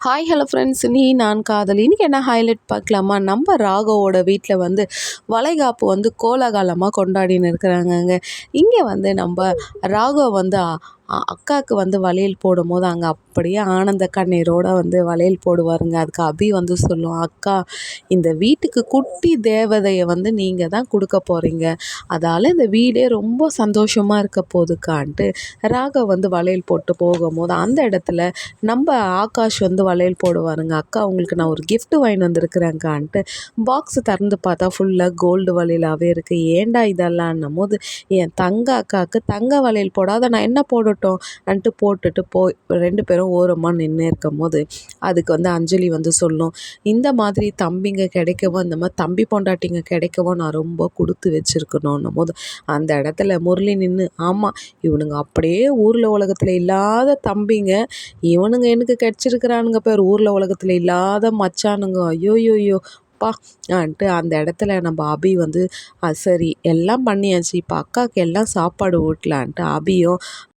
Hi hello friends நீ நான் காதலி. இன்றைக்கி என்ன ஹைலைட் பார்க்கலாமா? நம்ம ராகவோட வீட்டில் வந்து வளைகாப்பு வந்து கோலாகாலமாக கொண்டாடின்னு இருக்கிறாங்கங்க. இங்கே வந்து நம்ம ராகவ் வந்து அக்காவுக்கு வந்து வளையல் போடும்போது அங்கே அப்படியே ஆனந்த கண்ணீரோடு வந்து வளையல் போடுவாருங்க. அதுக்கு அபி வந்து சொல்லும் அக்கா இந்த வீட்டுக்கு குட்டி தேவதையை வந்து நீங்கள் தான் கொடுக்க போகிறீங்க அதால் இந்த வீடே ரொம்ப சந்தோஷமாக இருக்க போதுக்கான்ட்டு ராகவ் வந்து வளையல் போட்டு போகும்போது அந்த இடத்துல நம்ம ஆகாஷ் வந்து வளையல் போடுவாருங்க அக்கா உங்களுக்கு நான் ஒரு கிஃப்ட் வாங்கி வந்திருக்கிறேங்கான்ட்டு பாக்ஸ் திறந்து பார்த்தா ஃபுல்லாக கோல்டு வளையலாகவே இருக்குது ஏண்டா இதெல்லாம்? போது என் தங்க அக்காவுக்கு தங்க வளையல் போடாத நான் என்ன போடட்டும் அன்ட்டு போட்டுட்டு போய் ரெண்டு பேரும் ஓரமாக நின்று இருக்கும் போது அதுக்கு வந்து அஞ்சலி வந்து சொல்லும். இந்த மாதிரி தம்பிங்க கிடைக்கவும் இந்த மாதிரி தம்பி பொண்டாட்டிங்க கிடைக்கவும் நான் ரொம்ப கொடுத்து வச்சுருக்கணும் போது அந்த இடத்துல முரளி நின்று ஆமாம் இவனுங்க அப்படியே ஊரில் உலகத்தில் இல்லாத தம்பிங்க. இவனுங்க எனக்கு கிடச்சிருக்கிறானுங்க பேர் ஊரில் உலகத்தில் இல்லாத மச்சானுங்க. ஐயோயோயோ அப்பா. ஆன்ட்டு அந்த இடத்துல நம்ம அபி வந்து சரி எல்லாம் பண்ணியாச்சு. இப்போ அக்காவுக்கு எல்லாம் சாப்பாடு ஊட்டலான்ட்டு அபியும்